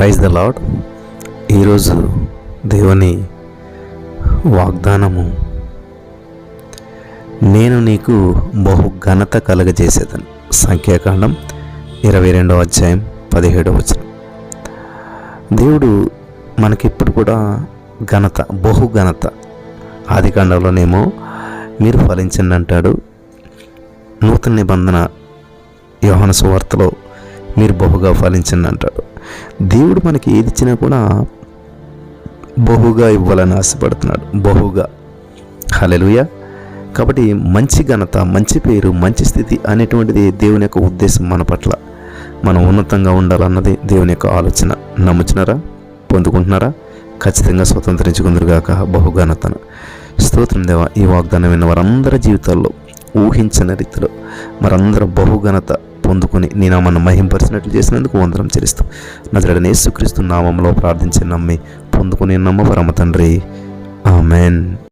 Praise the lord ఈరోజు దేవుని వాగ్దానము. నేను నీకు బహు ఘనత కలగజేసేదని. సంఖ్యాకాండం ఇరవై రెండవ అధ్యాయం పదిహేడవ వచనం. దేవుడు మనకిప్పుడు కూడా ఘనత బహు ఘనత. ఆది కాండంలోనేమో మీరు ఫలించండి అంటాడు. నూతన నిబంధన యోహన సువార్తలో మీరు బహుగా ఫలించండి అంటాడు. దేవుడు మనకి ఏది ఇచ్చినా కూడా బహుగా ఇవ్వాలని ఆశపడుతున్నాడు. బహుగా. హలెలుయ కాబట్టి మంచి ఘనత మంచి పేరు మంచి స్థితి అనేటువంటిది దేవుని యొక్క ఉద్దేశం మన పట్ల. మనం ఉన్నతంగా ఉండాలన్నది దేవుని యొక్క ఆలోచన. నమ్ముచున్నారా? పొందుకుంటున్నారా? ఖచ్చితంగా స్వతంత్రించుకుందరుగాక బహుఘనతను స్తోత్రం దేవ. ఈ వాగ్దానం విన్న వారందరి జీవితాల్లో ఊహించిన రీతిలో మరందరం బహుఘనత పొందుకుని నీ నామాన్ని మహింపరిచినట్లు చేసినందుకు వందనం చెల్లిస్తాం. నజరడనేసుక్రీస్తు నామంలో ప్రార్థించి నమ్మి పొందుకుని నమ్మ పరమ తండ్రి.